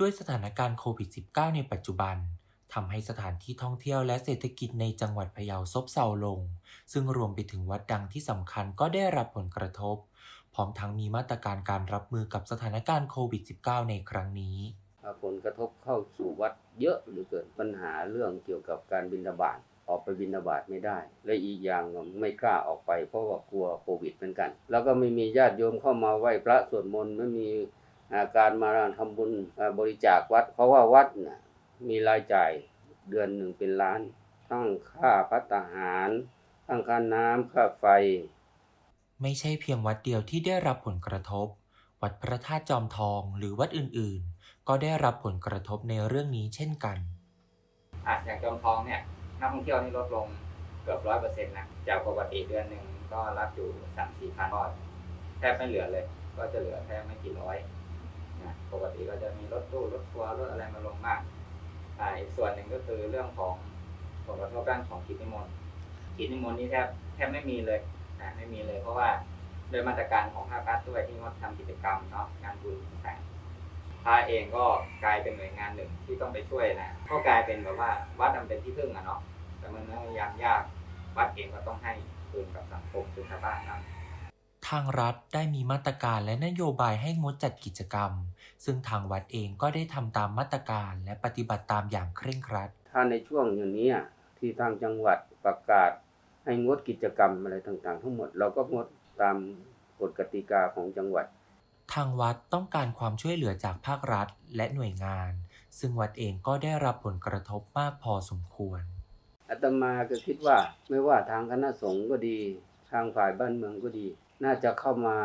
ด้วยสถานการณ์โควิด -19 ในปัจจุบันทำให้สถานที่ท่องเที่ยวและเศรษฐกิจในจังหวัดพะเยาซบเซาลง ซึ่งรวมไปถึงวัดดังที่สำคัญก็ได้รับผลกระทบ พร้อมทั้งมีมาตรการการรับมือกับสถานการณ์โควิด -19 ในครั้งนี้ ผลกระทบเข้าสู่วัดเยอะหรือเกินปัญหาเรื่องเกี่ยวกับการบินบาตออกไปบินบาตไม่ได้ และอีกอย่างไม่กล้าออกไปเพราะว่ากลัวโควิดเหมือนกัน แล้วก็ไม่มีญาติโยมเข้ามาไหว้พระสวดมนต์ไม่มี การมาทำบุญอ่าบริจาควัด เพราะว่าวัดน่ะมีรายจ่ายเดือนหนึ่งเป็นล้าน ทั้งค่าพัตหาร ทั้งค่าน้ำค่าไฟ ไม่ใช่เพียงวัดเดียวที่ได้รับผลกระทบ วัดพระธาตุจอมทองหรือวัดอื่นๆ ก็ได้รับผลกระทบในเรื่องนี้เช่นกันอะอย่างจอมทองเนี่ยนักท่องเที่ยวนี่ลดลงเกือบร้อยเปอร์เซ็นต์นะจากปกติเดือนหนึ่งก็รับอยู่สามสี่พันก็แทบไม่เหลือเลย ก็จะเหลือแค่ไม่กี่ร้อย นะปกติก็จะมีรถตู้รถทัวร์รถอะไรมาลงมากอ่าอีกส่วนหนึ่งก็คือเรื่องของผลกระทบด้านของกิจนิมนต์กิจนิมนต์นี่แทบแทบไม่มีเลยนะไม่มีเลย เพราะว่าโดยมาตรการของภาครัฐด้วยที่งดทำกิจกรรมเนาะงานบุญต่างๆพระเองก็กลายเป็นหน่วยงานหนึ่งที่ต้องไปช่วยนะ ก็กลายเป็นแบบว่าวัดมันเป็นที่พึ่งอะเนาะแต่มันก็ยามยากวัดเองก็ต้องให้คืนกับสังคมคือชาวบ้านนะ ทางรัฐได้มีมาตรการและนโยบายให้งดจัดกิจกรรม ซึ่งทางวัดเองก็ได้ทำตามมาตรการและปฏิบัติตามอย่างเคร่งครัด ถ้าในช่วงอย่างนี้อะที่ทางจังหวัดประกาศให้งดกิจกรรมอะไรต่างๆ ทั้งหมดเราก็งดตามกฎกติกาของจังหวัด ทางวัดต้องการความช่วยเหลือจากภาครัฐและหน่วยงาน ซึ่งวัดเองก็ได้รับผลกระทบมากพอสมควรอาตมาก็คิดว่าไม่ว่าทางคณะสงฆ์ก็ดี ทางฝ่ายบ้านเมืองก็ดี น่าจะเข้ามา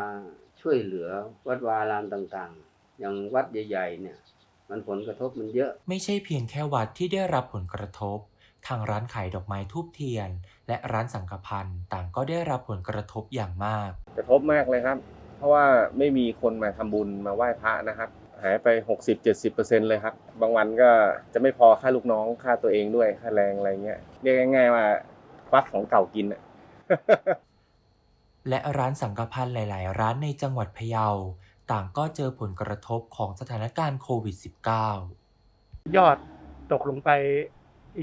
ช่วยเหลือวัดวาอารามต่างๆ อย่างวัดใหญ่ๆเนี่ย มันผลกระทบมันเยอะ ไม่ใช่เพียงแค่วัดที่ได้รับผลกระทบ ทางร้านขายดอกไม้ทูบเทียน และร้านสังฆพันธ์ต่างก็ได้รับผลกระทบอย่างมาก กระทบมากเลยครับ เพราะว่าไม่มีคนมาทำบุญมาไหว้พระนะครับ หายไป 60-70%เลยครับ บางวันก็จะไม่พอค่าลูกน้องค่าตัวเองด้วยค่าแรงอะไรเงี้ยเรียกง่ายๆว่าควักของเก่ากินอะ และร้านสังฆพันธ์หลาย ๆ ร้านในจังหวัดพะเยา ต่างก็เจอผลกระทบของสถานการณ์โควิด -19 ยอดตกลงไป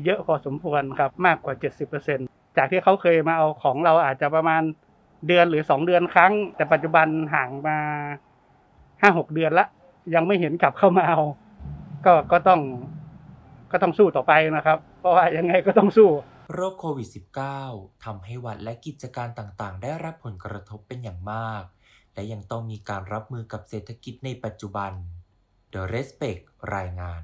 เยอะพอสมควรครับมากกว่า 70%จากที่เขาเคยมาเอาของเราอาจจะประมาณเดือนหรือ 2 เดือนครั้ง แต่ปัจจุบันห่างมา 5-6 เดือนละ ยังไม่เห็นกลับเข้ามาเอา ก็ก็ต้องก็ต้องสู้ต่อไปนะครับ เพราะว่ายังไงก็ต้องสู้ โรคโควิด -19 ทำให้วัดและกิจการต่างๆ ได้รับผลกระทบเป็นอย่างมาก และยังต้องมีการรับมือกับเศรษฐกิจในปัจจุบัน The Respect รายงาน